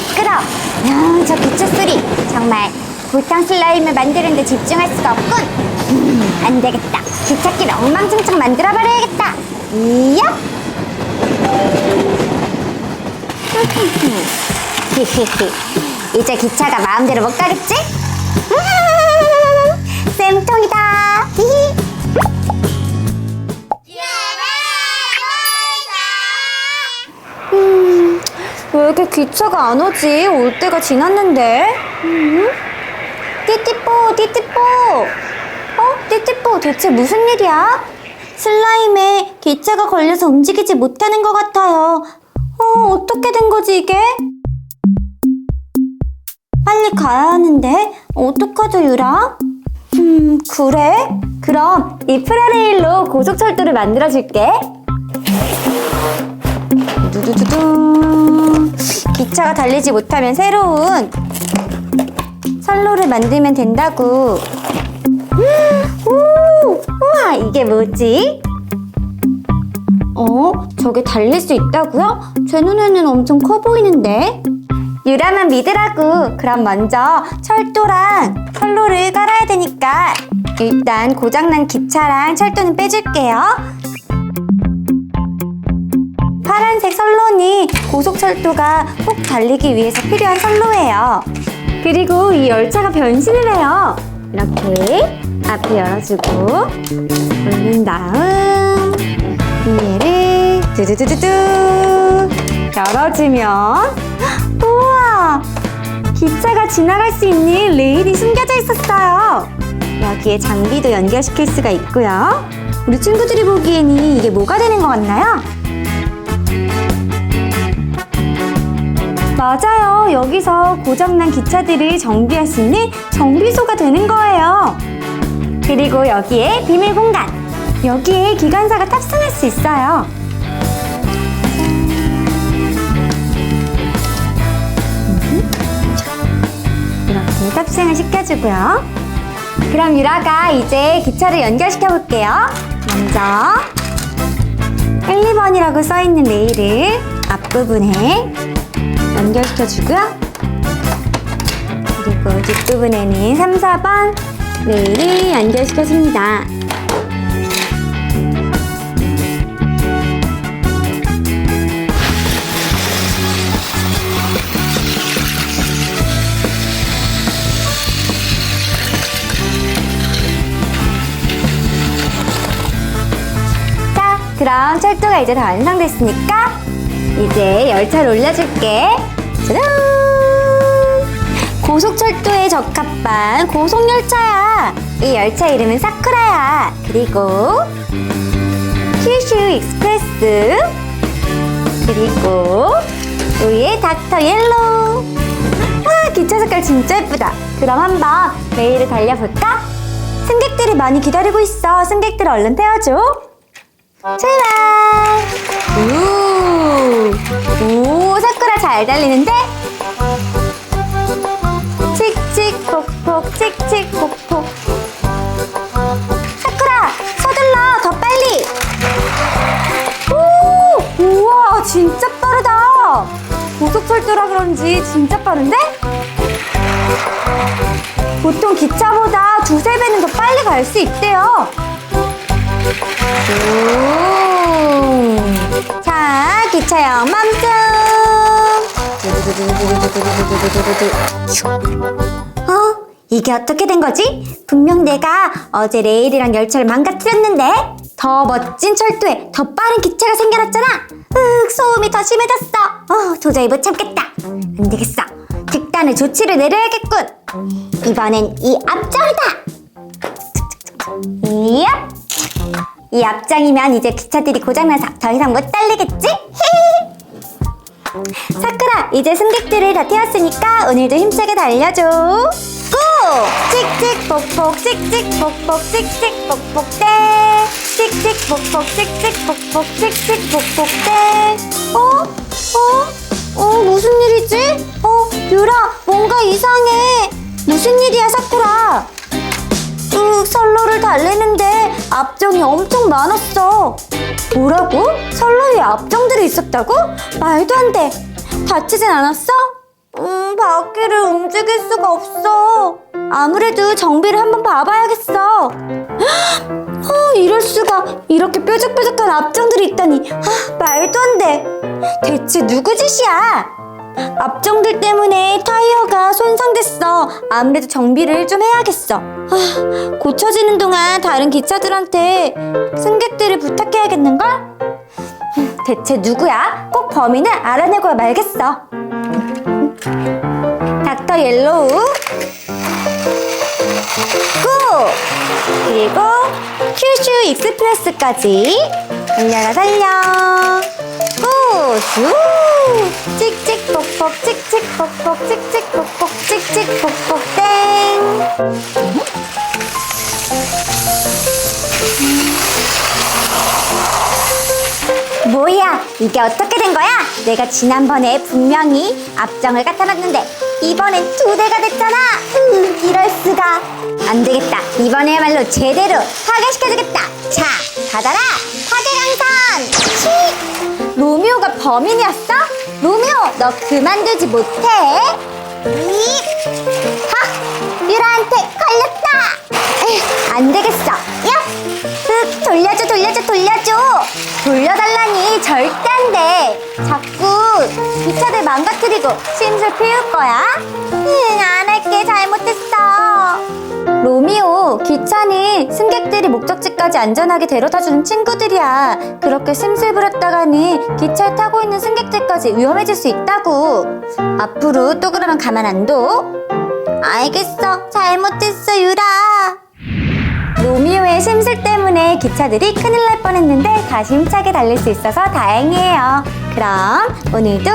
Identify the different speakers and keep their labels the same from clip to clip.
Speaker 1: 시끄러. 음, 저 기차 소리 정말 불탕 슬라임을 만드는데 집중할 수가 없군. 음, 안 되겠다. 기찻길 엉망진창 만들어 버려야겠다. 이야. 히히히. 이제 기차가 마음대로 못 가겠지? 음, 쌤통이다. 히히. 이렇게 기차가 안 오지? 올 때가 지났는데. 음? 띠띠뽀, 띠띠뽀. 어? 띠띠뽀, 대체 무슨 일이야? 슬라임에 기차가 걸려서 움직이지 못하는 것 같아요. 어, 어떻게 된 거지, 이게? 빨리 가야 하는데, 어떡하죠, 유라? 음, 그래? 그럼 이 프라레일로 고속철도를 만들어줄게. 두두두둥. 기차가 달리지 못하면 새로운 선로를 만들면 된다고. 우와, 이게 뭐지? 어? 저게 달릴 수 있다고요? 제 눈에는 엄청 커 보이는데? 유라만 믿으라고. 그럼 먼저 철도랑 선로를 깔아야 되니까 일단 고장난 기차랑 철도는 빼줄게요. 파란색 선로는 고속철도가 꼭 달리기 위해서 필요한 선로예요. 그리고 이 열차가 변신을 해요. 이렇게 앞을 열어주고 올린 다음 뒤에를 두두두두두 열어주면 우와 기차가 지나갈 수 있는 레일이 숨겨져 있었어요. 여기에 장비도 연결시킬 수가 있고요. 우리 친구들이 보기에는 이게 뭐가 되는 것 같나요? 맞아요. 여기서 고장난 기차들을 정비할 수 있는 정비소가 되는 거예요. 그리고 여기에 비밀 공간. 여기에 기관사가 탑승할 수 있어요. 이렇게 탑승을 시켜주고요. 그럼 유라가 이제 기차를 연결시켜 볼게요. 먼저 1, 2번이라고 써있는 레일을 앞부분에 연결시켜주고요. 그리고 뒷부분에는 3, 4번 레일을 연결시켜줍니다. 자, 그럼 철도가 이제 다 완성됐으니까 이제 열차를 올려줄게. 짜잔! 고속철도에 적합한 고속열차야. 이 열차 이름은 사쿠라야. 그리고 큐슈 익스프레스. 그리고 위에 닥터 옐로우. 아, 기차 색깔 진짜 예쁘다. 그럼 한번 레일을 달려볼까? 승객들이 많이 기다리고 있어. 승객들 얼른 태워줘. 출발! 오, 오, 잘 달리는데? 칙칙 폭폭, 칙칙 폭폭. 사쿠라, 서둘러, 더 빨리! 오, 우와, 진짜 빠르다! 고속철도라 그런지 진짜 빠른데? 보통 기차보다 두세 배는 더 빨리 갈 수 있대요. 오. 자, 기차형 멈춤. 어? 이게 어떻게 된 거지? 분명 내가 어제 레일이랑 열차를 망가뜨렸는데 더 멋진 철도에 더 빠른 기차가 생겨났잖아. 으, 소음이 더 심해졌어. 어, 도저히 못 참겠다. 안 되겠어. 특단의 조치를 내려야겠군. 이번엔 이 앞장이다. 이야. 이 앞장이면 이제 기차들이 고장나서 더 이상 못 달리겠지? 사쿠라, 이제 승객들을 다 태웠으니까 오늘도 힘차게 달려줘. 고! 칙칙폭폭, 칙칙폭폭, 칙칙폭폭 땡! 칙칙폭폭, 칙칙폭폭, 칙칙폭폭 땡! 어? 어? 어, 무슨 일이지? 어, 유라, 뭔가 이상해. 무슨 일이야, 사쿠라? 쭉 선로를 달리는데 앞정이 엄청 많았어. 뭐라고? 선로에 앞정들이 있었다고? 말도 안 돼. 다치진 않았어? 음, 바퀴를 움직일 수가 없어. 아무래도 정비를 한번 봐봐야겠어. 어, 이럴 수가. 이렇게 뾰족뾰족한 앞정들이 있다니. 아, 말도 안 돼. 대체 누구 짓이야? 앞정들 때문에 타이어가 손상됐어. 아무래도 정비를 좀 해야겠어. 아, 고쳐지는 동안 다른 기차들한테 승객들을 부탁해야겠는걸? 음, 대체 누구야? 꼭 범인을 알아내고 말겠어. 닥터 옐로우 고! 그리고 큐슈 익스프레스까지 달려라 달려 고 슈 찍찍폭폭 찍찍폭폭 찍찍폭폭 찍찍폭폭 땡. 뭐야 이게 어떻게 된 거야? 내가 지난번에 분명히 앞정을 갖다 놨는데 이번엔 두 대가 됐잖아. 으, 이럴 수가. 안 되겠다. 이번에야말로 제대로 파괴시켜주겠다. 자 받아라. 파괴 강선. 치 로미오가 범인이었어? 로미오 너 그만두지 못해 이 하! 유라한테 걸렸다 에휴, 안 되겠어 야! 흑 돌려줘 돌려줘 돌려줘 돌려달라니 절대 안 돼. 자꾸 기차들 망가뜨리고 심술 피울 거야? 응, 안. 로미오, 기차는 승객들이 목적지까지 안전하게 데려다주는 친구들이야. 그렇게 심술 부렸다가는 기차에 타고 있는 승객들까지 위험해질 수 있다고. 앞으로 또 그러면 가만 안 둬? 알겠어. 잘못했어, 유라. 로미오의 심술 때문에 기차들이 큰일 날 뻔했는데 다시 힘차게 달릴 수 있어서 다행이에요. 그럼 오늘도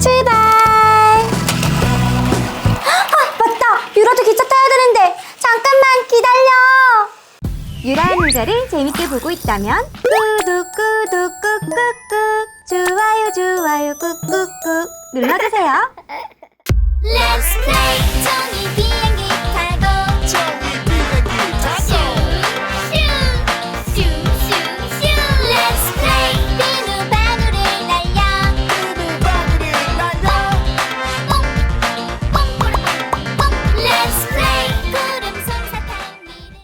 Speaker 1: 출발! 유라한 우자를 재밌게 보고 있다면 구독 구독 꾹꾹꾹 좋아요 좋아요 꾹꾹꾹 눌러주세요.
Speaker 2: Let's play. 정이 비행기 타고 좋아